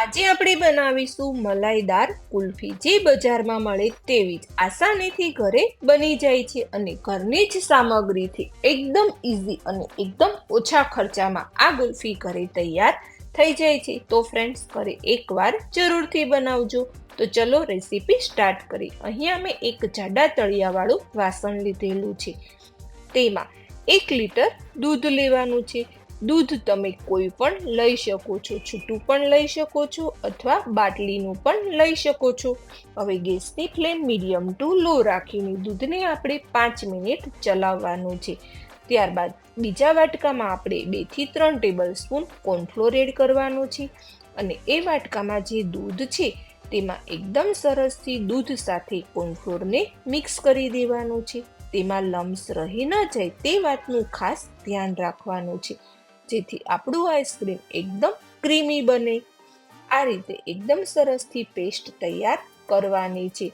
આજે આપણે બનાવીશું મલાઈદાર કુલ્ફી. જે બજારમાં મળે તેવી જ આસાનીથી ઘરે બની જાય છે અને ઘરની જ સામગ્રીથી એકદમ ઇઝી અને એકદમ ઓછા ખર્ચામાં આ કુલ્ફી ઘરે તૈયાર થઈ જાય છે. તો ફ્રેન્ડ્સ ઘરે એકવાર જરૂરથી બનાવજો. તો ચલો રેસીપી સ્ટાર્ટ કરી અહીંયા મેં એક જાડા તળિયાવાળું વાસણ લીધેલું છે. તેમાં એક લીટર દૂધ લેવાનું છે. દૂધ તમે કોઈ પણ લઈ શકો છો, છૂટું પણ લઈ શકો છો અથવા બાટલીનું પણ લઈ શકો છો. હવે ગેસની ફ્લેમ મીડિયમ ટુ લો રાખીને દૂધને આપણે પાંચ મિનિટ ચલાવવાનું છે. ત્યારબાદ બીજા વાટકામાં આપણે બેથી ત્રણ ટેબલ સ્પૂન કોર્નફ્લોર એડ કરવાનું છે અને એ વાટકામાં જે દૂધ છે તેમાં એકદમ સરસથી દૂધ સાથે કોર્નફ્લોરને મિક્સ કરી દેવાનું છે. તેમાં લમ્સ રહી ન જાય તે વાતનું ખાસ ધ્યાન રાખવાનું છે. જેથી આપણું આઈસ્ક્રીમ એકદમ ક્રીમી બને. આ રીતે એકદમ સરસથી પેસ્ટ તૈયાર કરવાની છે.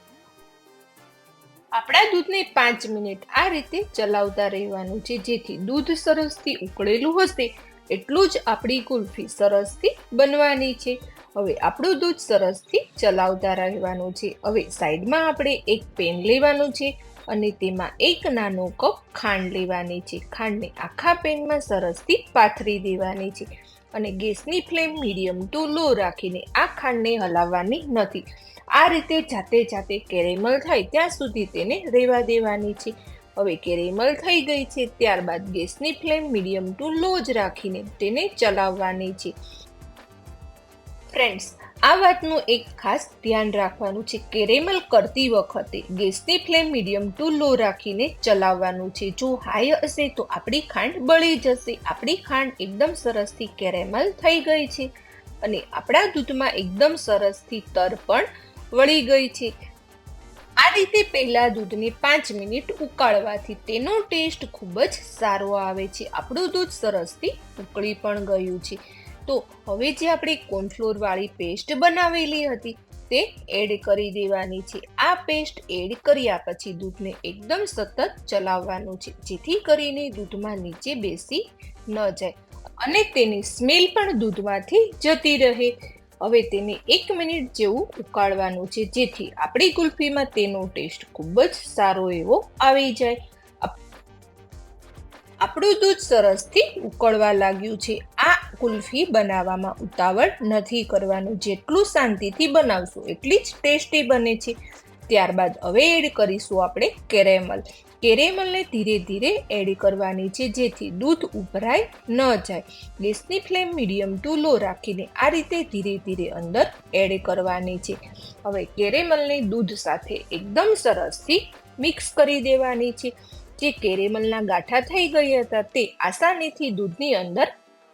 આપણા દૂધને પાંચ મિનિટ આ રીતે ચલાવતા રહેવાનું છે, જેથી દૂધ સરસથી ઉકળેલું હશે એટલું જ આપણી કુલ્ફી સરસથી બનવાની છે. હવે આપણું દૂધ સરસથી ચલાવતા રહેવાનું છે. હવે સાઈડમાં આપણે એક પેન લેવાનું છે. અને તેમાં એક નાનો કપ ખાંડ લેવાની છે. ખાંડને આખા પેનમાં સરસથી પાથરી દેવાની છે અને ગેસની ફ્લેમ મીડિયમ ટુ લો રાખીને આ ખાંડને હલાવવાની નથી. આ રીતે જાતે જાતે કેરેમલ થાય ત્યાં સુધી તેને રહેવા દેવાની છે. હવે કેરેમલ થઈ ગઈ છે ત્યારબાદ ગેસની ફ્લેમ મીડિયમ ટુ લો જ રાખીને તેને ચલાવવાની છે. ફ્રેન્ડ્સ આ વાતનું એક ખાસ ધ્યાન રાખવાનું છે કેરેમલ કરતી વખતે ગેસની ફ્લેમ મીડિયમ ટુ લો રાખીને ચલાવવાનું છે. જો હાઈ હશે તો આપણી ખાંડ બળી જશે. આપણી ખાંડ એકદમ સરસથી કેરેમલ થઈ ગઈ છે અને આપણા દૂધમાં એકદમ સરસથી તર પણ વળી ગઈ છે. આ રીતે પહેલાં દૂધને પાંચ મિનિટ ઉકાળવાથી તેનો ટેસ્ટ ખૂબ જ સારો આવે છે. આપણું દૂધ સરસથી ઉકળી પણ ગયું છે. તો હવે જે આપણે કોર્નફ્લોર વાળી પેસ્ટ બનાવેલી હતી તે એડ કરી દેવાની છે. આ પેસ્ટ એડ કર્યા પછી દૂધને એકદમ સતત ચલાવવાનું છે, જેથી કરીને દૂધમાં નીચે બેસી ન જાય અને તેની સ્મેલ પણ દૂધમાંથી જતી રહે. હવે તેને એક મિનિટ જેવું ઉકાળવાનું છે, જેથી આપણી કુલ્ફીમાં તેનો ટેસ્ટ ખૂબ જ સારો એવો આવી જાય. આપણું દૂધ સરસથી ઉકળવા લાગ્યું છે. આ કુલ્ફી બનાવવામાં ઉતાવળ નથી કરવાનું. જેટલું શાંતિથી બનાવશું એટલી જ ટેસ્ટી બને છે. ત્યારબાદ હવે એડ કરીશું આપણે કેરેમલ. કેરેમલને ધીરે ધીરે એડ કરવાની છે જેથી દૂધ ઉભરાય ન જાય. ગેસની ફ્લેમ મીડિયમ ટુ લો રાખીને આ રીતે ધીરે ધીરે અંદર એડ કરવાની છે. હવે કેરેમલને દૂધ સાથે એકદમ સરસથી મિક્સ કરી દેવાની છે. જે કેરેમલના ગાંઠા થઈ ગયા હતા તે આસાનીથી દૂધની અંદર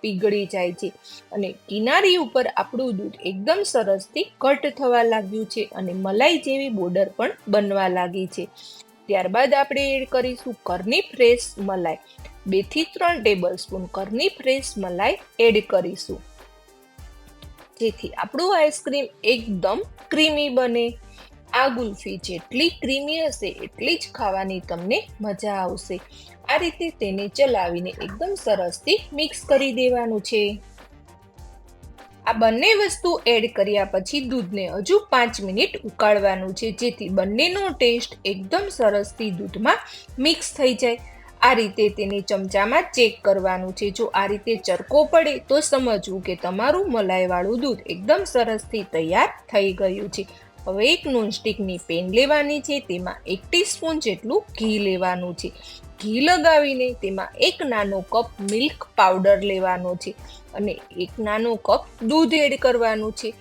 પીગળી જાય છે. અને કિનારી ઉપર આપણું દૂધ એકદમ સરસથી કટ થવા લાગ્યું છે અને મલાઈ જેવી બોર્ડર પણ બનવા લાગી છે. ત્યારબાદ આપણે એડ કરીશું કરની ફ્રેશ મલાઈ. બેથી ત્રણ ટેબલ સ્પૂન કરની ફ્રેશ મલાઈ એડ કરીશું. જેથી આપણું આઈસ્ક્રીમ એકદમ ક્રીમી બને. આ ગુલ્ફી જેટલી ક્રીમી હશે, એટલી જ ખાવાની તમને મજા આવશે. આ રીતે તેને ચલાવીને એકદમ સરસથી મિક્સ કરી દેવાનું છે. આ બંને વસ્તુ એડ કર્યા પછી દૂધને હજુ પાંચ મિનિટ ઉકાળવાનું છે, જેથી બંનેનો ટેસ્ટ એકદમ સરસથી દૂધમાં મિક્સ થઈ જાય. આ રીતે તેને ચમચામાં ચેક કરવાનું છે. જો આ રીતે ચરકો પડે, તો સમજવું કે તમારું મલાઈવાળું દૂધ એકદમ સરસથી તૈયાર થઈ ગયું છે. હવે એક નોનસ્ટિકની પેન લેવાની છે, તેમાં એક ટીસ્પૂન જેટલું ઘી લેવાનું છે. ઘી લગાવીને તેમાં એક નાનો કપ મિલ્ક પાવડર લેવાનો છે અને એક નાનો કપ દૂધ એડ કરવાનું છે.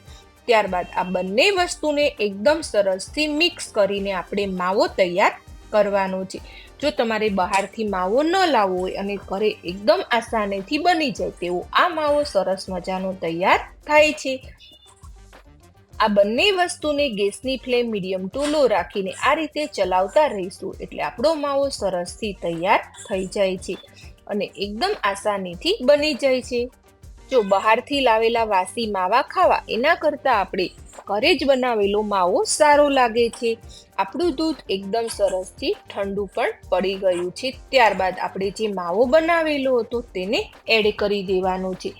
ત્યારબાદ આ બંને વસ્તુને એકદમ સરસથી મિક્સ કરીને આપણે માવો તૈયાર કરવાનો છે. જો તમારે બહારથી માવો ન લાવવો હોય અને ઘરે એકદમ આસાનીથી બની જાય તેવો આ માવો સરસ મજાનો તૈયાર થાય છે. આ બંને વસ્તુને ગેસની ફ્લેમ મીડિયમ ટુ લો રાખીને આ રીતે ચલાવતા રહીશું એટલે આપણો માવો સરસથી તૈયાર થઈ જાય છે અને એકદમ આસાનીથી બની જાય છે. જો બહારથી લાવેલા વાસી માવા ખાવા, એના કરતાં આપણે ઘરે જ બનાવેલો માવો સારો લાગે છે. આપણું દૂધ એકદમ સરસથી ઠંડુ પણ પડી ગયું છે. ત્યારબાદ આપણે જે માવો બનાવેલો હતો તેને એડ કરી દેવાનો છે.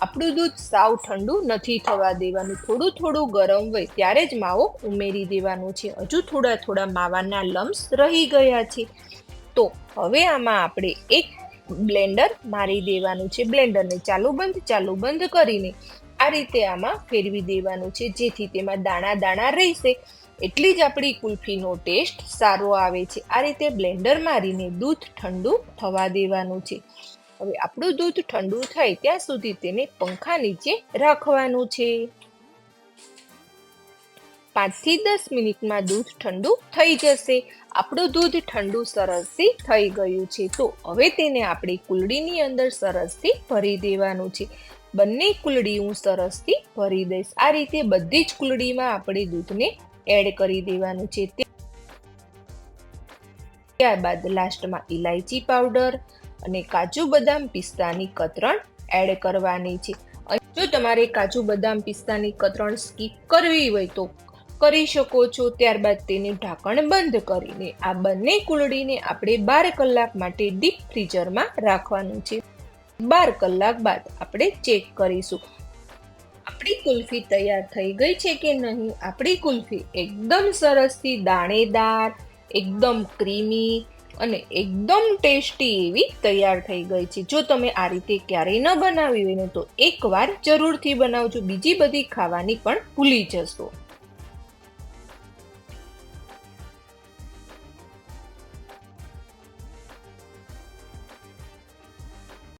આપણું દૂધ સાવ ઠંડુ નથી થવા દેવાનું. થોડું થોડું ગરમ હોય ત્યારે જ માવો ઉમેરી દેવાનો છે. હજુ થોડા થોડા માવાના લમ્સ રહી ગયા છે. તો હવે આમાં આપણે એક બ્લેન્ડર મારી દેવાનું છે. બ્લેન્ડરને ચાલુ બંધ ચાલુ બંધ કરીને આ રીતે આમાં ફેરવી દેવાનું છે. જેથી તેમાં દાણા દાણા રહેશે. એટલી જ આપણી કુલ્ફીનો ટેસ્ટ સારો આવે છે. આ રીતે બ્લેન્ડર મારીને દૂધ ઠંડુ થવા દેવાનું છે. હવે આપણું દૂધ ઠંડુ થાય ત્યાં સુધી તેને પંખા નીચે રાખવાનું છે. પાંચથી દસ મિનિટમાં દૂધ ઠંડુ થઈ જશે. આપણું દૂધ ઠંડુ સરસથી થઈ ગયું છે. તો હવે તેને આપણે કુલડીની અંદર સરસથી ભરી દેવાનું છે. બંને કુલડી હું સરસથી ભરી દઈશ. આ રીતે બધી જ કુલડીમાં આપણે દૂધને એડ કરી દેવાનું છે. ત્યારબાદ લાસ્ટમાં ઇલાયચી પાવડર અને કાજુ બદામ પિસ્તાની કતરણ એડ કરવાની છે. જો તમારે કાજુ બદામ પિસ્તાની કતરણ સ્કીપ કરવી હોય તો કરી શકો છો. ત્યારબાદ તેને ઢાંકણ બંધ કરીને આ બંને કુલડીને આપણે બાર કલાક માટે ડીપ ફ્રીઝરમાં રાખવાનું છે. બાર કલાક બાદ આપણે ચેક કરીશું. આપણી કુલ્ફી તૈયાર થઈ ગઈ છે કે નહીં? આપણી કુલ્ફી એકદમ સરસથી દાણેદાર, એકદમ ક્રીમી અને એકદમ ટેસ્ટી એવી તૈયાર થઈ ગઈ છે. જો તમે આ રીતે ક્યારેય ન બનાવી હોય ને તો એકવાર જરૂરથી બનાવજો. બીજી બધી ખાવાની પણ ભૂલી જશો.